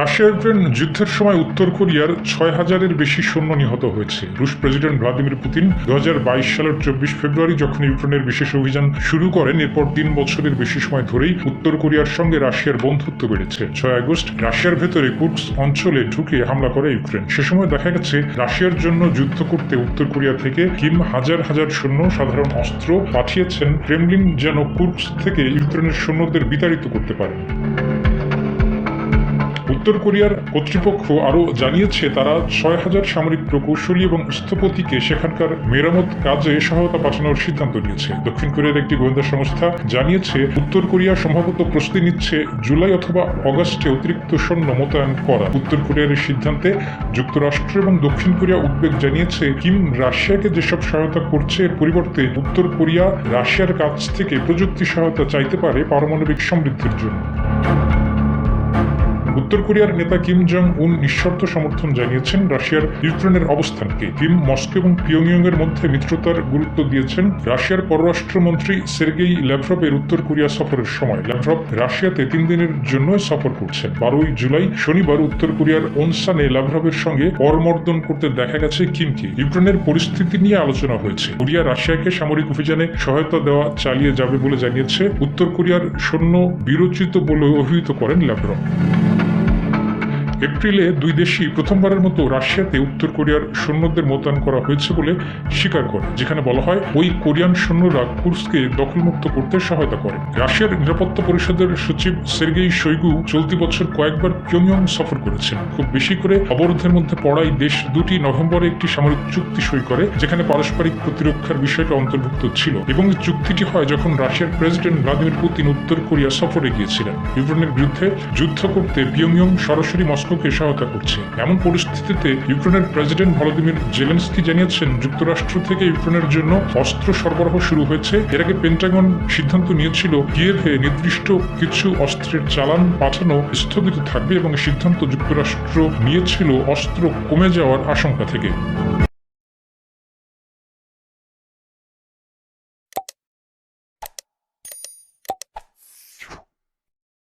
Russia Ukraine যুদ্ধের সময় উত্তর কোরিয়ার ছয় হাজারের বেশি সৈন্য নিহত হয়েছে। রুশ প্রেসিডেন্ট ভ্লাদিমির পুতিন দু হাজার বাইশ সালের চব্বিশ ফেব্রুয়ারি যখন ইউক্রেনের বিশেষ অভিযান শুরু করেন, এরপর তিন বছরের বেশি সময় ধরেই উত্তর কোরিয়ার সঙ্গে রাশিয়ার বন্ধুত্ব বেড়েছে। ছয় আগস্ট রাশিয়ার ভেতরে কুর্স অঞ্চলে ঢুকে হামলা করে ইউক্রেন। সে সময় দেখা গেছে, রাশিয়ার জন্য যুদ্ধ করতে উত্তর কোরিয়া থেকে কিম হাজার হাজার সৈন্য সাধারণ অস্ত্র পাঠিয়েছেন। ক্রেমলিন যেন কুর্স থেকে ইউক্রেনের সৈন্যদের বিতাড়িত করতে পারে। উত্তর কোরিয়ার কর্তৃপক্ষ আরও জানিয়েছে, তারা ছয় হাজার সামরিক প্রকৌশলী এবং স্থপতিকে সেখানকার মেরামত কাজে সহায়তা পাঠানোর সিদ্ধান্ত নিয়েছে। দক্ষিণ কোরিয়ার একটি গোয়েন্দা সংস্থা জানিয়েছে, উত্তর কোরিয়া সম্ভবত প্রস্তুতি নিচ্ছে জুলাই অথবা অগস্টে অতিরিক্ত সৈন্য মোতায়েন করা। উত্তর কোরিয়ার এই সিদ্ধান্তে যুক্তরাষ্ট্র এবং দক্ষিণ কোরিয়া উদ্বেগ জানিয়েছে, কিম রাশিয়াকে যেসব সহায়তা করছে, এর পরিবর্তে উত্তর কোরিয়া রাশিয়ার কাছ থেকে প্রযুক্তি সহায়তা চাইতে পারে পারমাণবিক সমৃদ্ধির জন্য। উত্তর কোরিয়ার নেতা কিম জং উন নিঃশর্ত সমর্থন জানিয়েছেন রাশিয়ার ইউক্রেনের অবস্থানকে। কিম মস্কো এবং পিয়ংইয়ং এর মধ্যে মিত্রতার গুরুত্ব দিয়েছেন। রাশিয়ার পররাষ্ট্রমন্ত্রী সের্গেই ল্যাভরভের উত্তর কোরিয়া সফরের সময় ল্যাভরভ রাশিয়াতে তিন দিনের জন্য সফর করছেন। বারোই জুলাই শনিবার উত্তর কোরিয়ার ওনসানে ল্যাভরভের সঙ্গে করমর্দন করতে দেখা গেছে কিমকে। ইউক্রেনের পরিস্থিতি নিয়ে আলোচনা হয়েছে। কোরিয়া রাশিয়াকে সামরিক অভিযানে সহায়তা দেওয়া চালিয়ে যাবে বলে জানিয়েছে উত্তর কোরিয়ার সৈন্য বিরোচিত বলে অভিহিত করেন ল্যাভরভ। এপ্রিলে দুই দেশই প্রথমবারের মতো রাশিয়াতে উত্তর কোরিয়ার সৈন্যদের মোতায়েন করা হয়েছে বলে স্বীকার করে, যেখানে বলা হয় ওই কোরিয়ান সৈন্যরা কুর্সকে দখলমুক্ত করতে সহায়তা করে। রাশিয়ার নিরাপত্তা পরিষদের সচিব সের্গেই শৈগু চলতি বছর কয়েকবার পিয়ংইয়ং সফর করেছেন। খুব বেশি করে অবরোধের মধ্যে পড়াই দেশ দুটি নভেম্বরে একটি সামরিক চুক্তি সই করে, যেখানে পারস্পরিক প্রতিরক্ষার বিষয়টা অন্তর্ভুক্ত ছিল এবং চুক্তিটি হয় যখন রাশিয়ার প্রেসিডেন্ট ভ্লাদিমির পুতিন উত্তর কোরিয়া সফরে গিয়েছিলেন। ইউক্রেনের বিরুদ্ধে যুদ্ধ করতে পিয়ংইয়ং সরাসরি মস্কোকে সহায়তা করছে। এমন পরিস্থিতিতে ইউক্রেনের প্রেসিডেন্ট ভলোদিমির জেলেন্সকি জানিয়েছেন, যুক্তরাষ্ট্র থেকে ইউক্রেনের জন্য অস্ত্র সরবরাহ শুরু হয়েছে। এর আগে পেন্টাগন সিদ্ধান্ত নিয়েছিল, কিয়েভে নির্দিষ্ট কিছু অস্ত্রের চালান পাঠানো স্থগিত থাকবে এবং সিদ্ধান্ত যুক্তরাষ্ট্র নিয়েছিল, অস্ত্র কমে যাওয়ার আশঙ্কা থেকে।